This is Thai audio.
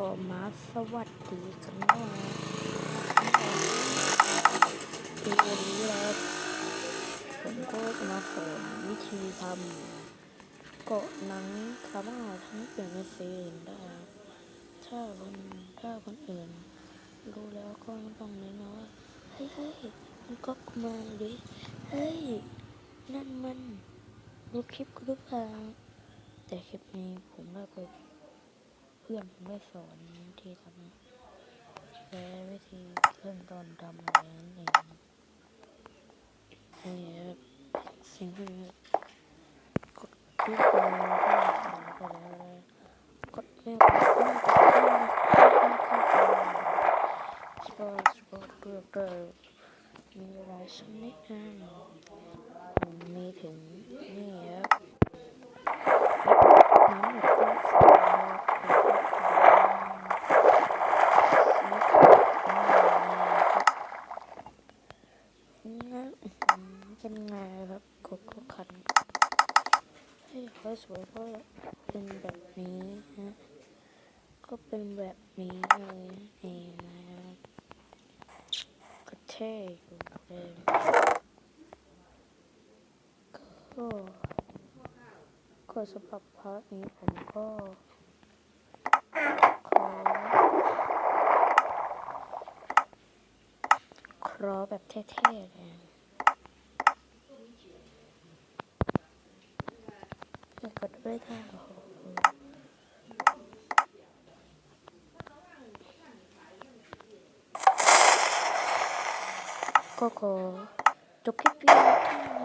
ก็มาสวัสดีกันนะคือวันนี้นะครับผมก็จะมาสอนวิธีทำเกาะหนังสามารถทำให้เปลี่ยนเป็นสีอื่นได้ถ้าคนถ้าคนอื่น รู้แล้วก็ไม่ต้องเน้นนว่าเฮ้ยเฮ้ยมันก็มาดิเฮ้ยนั่นมันดูคลิปกูหรือเปล่าแต่คลิปนี้ผมได้ไป เพื่อนผมได้สอนวิธีทำและวิธีขั้นตอนทำอะไรนั่นเองนี่สิ่งที่กดคลิกไปก็ทำไปแล้วกดไม่กดไม่กดไม่กดสปอร์ตสปอร์ตเพื่อเกิดมีหลายชนิดนะผมมีถึงนี่ครับน้ำหมดก็สองงั้น เป็นไงครับโกโก้คันให้เขาสวยเพราะเป็นแบบนี้ฮะก็เป็นแบบนี้เลยเองนะครับก็เท่อยู่เลยก็ก็สำหรับพาร์ทนี้ผมก็ขอครอแบบเท่ๆเลยแต่กด ไม่ได้โอ้โหก็ขอจบคลิปเพียง